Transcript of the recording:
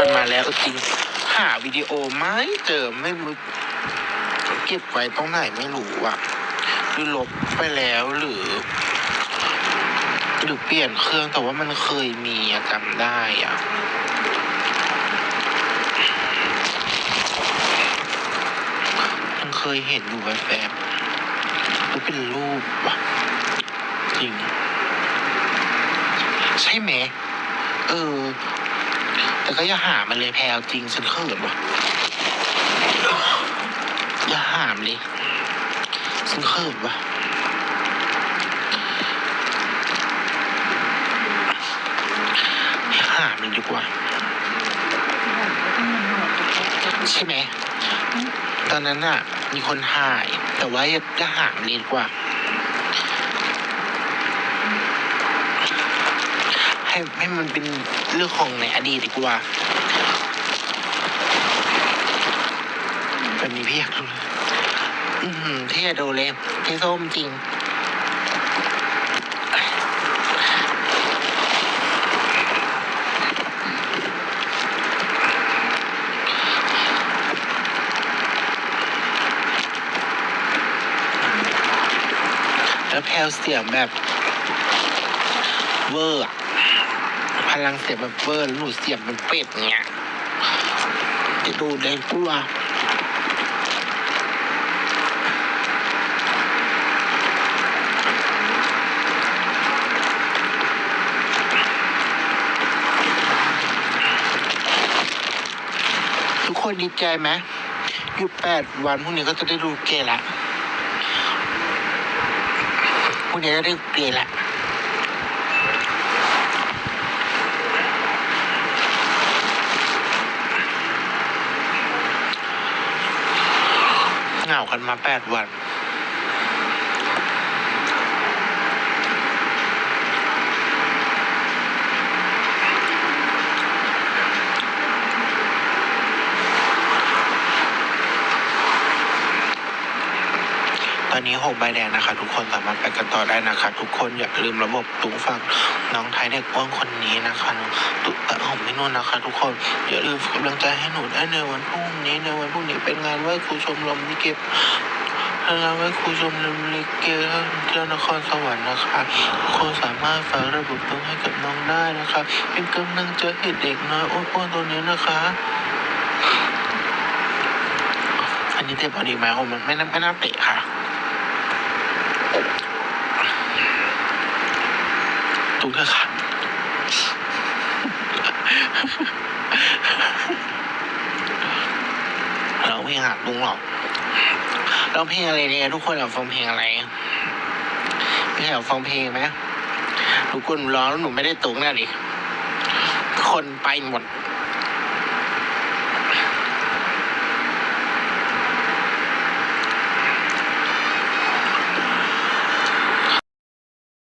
กันมาแล้วจริงหาวิดีโอไม่เจอไม่รู้เก็บไว้ตรงไหนไม่รู้อะหรือลบไปแล้วหรือ หรือเปลี่ยนเครื่องแต่ว่ามันเคยมีอะจำได้อะมันเคยเห็นอยู่แบบหรือเป็นรูปวะจริง ใช่ไหมเออ แต่ก็อย่าหามันเลยแพลวจริงฉันเขินวะอย่าหามเลยฉันเขินวะอย่าหามเลยดีกว่าใช่ไหมตอนนั้นน่ะมีคนถ่าย แต่ว่าอย่าอย่าหามเลยดีกว่า ให้ให้มันเป็นเรื่องของในอดีตดีกว่าแบบนี้พี่อยากดูเลยอือหือที่จะดูเลยที่ส้มจริงแล้วแพลวเสียงแบบเวอร์ พลังเสียงแบบเวอร์ล้วหนูเสียงเป็นเป็ดเงี้ยจะดูได้กลัวทุกคนดีใจไหมหยุดแปดวันพรุ่งนี้ก็จะได้ดูเกย์ละพรุ่งนี้ก็ได้เกย์ละ เหงากันมาแปดวัน ตอนนี้หกใบแดงนะคะ ทุกคนสามารถไปกันต่อได้นะคะ ทุกคนอย่าลืมระบบตุ้งฟังน้องไทยเด็กอ้วนคนนี้นะคะตุ้เอ่อผมไม่นุ่นนะคะ ทุกคนอย่าลืมกำลังใจให้หนูได้ในวันพรุ่งนี้ในวันพรุ่งนี้เป็นงานไหว้ครูชมรมลิเกงานไหว้ครูชมรมลิเกเที่ยวนครสวรรค์นะคะทุกคนสามารถฝากระบบตุ้งให้กับน้องได้นะคะ เป็นกำลังใจให้เด็กน้อยอ้วนๆตัวนี้นะคะอันนี้เตะพอดีไหมผมมันไม่น่าไม่น่าเตะค่ะ ตุกเถอะค่ะเราเพลงหักลุงหรอกเราเพลงอะไรเนี่ยทุกคนอยากฟังเพลงอะไรไม่อยากฟังเพลงไหมทุกคนร้องแล้วหนูไม่ได้ตุงแน่ดิคนไปหมด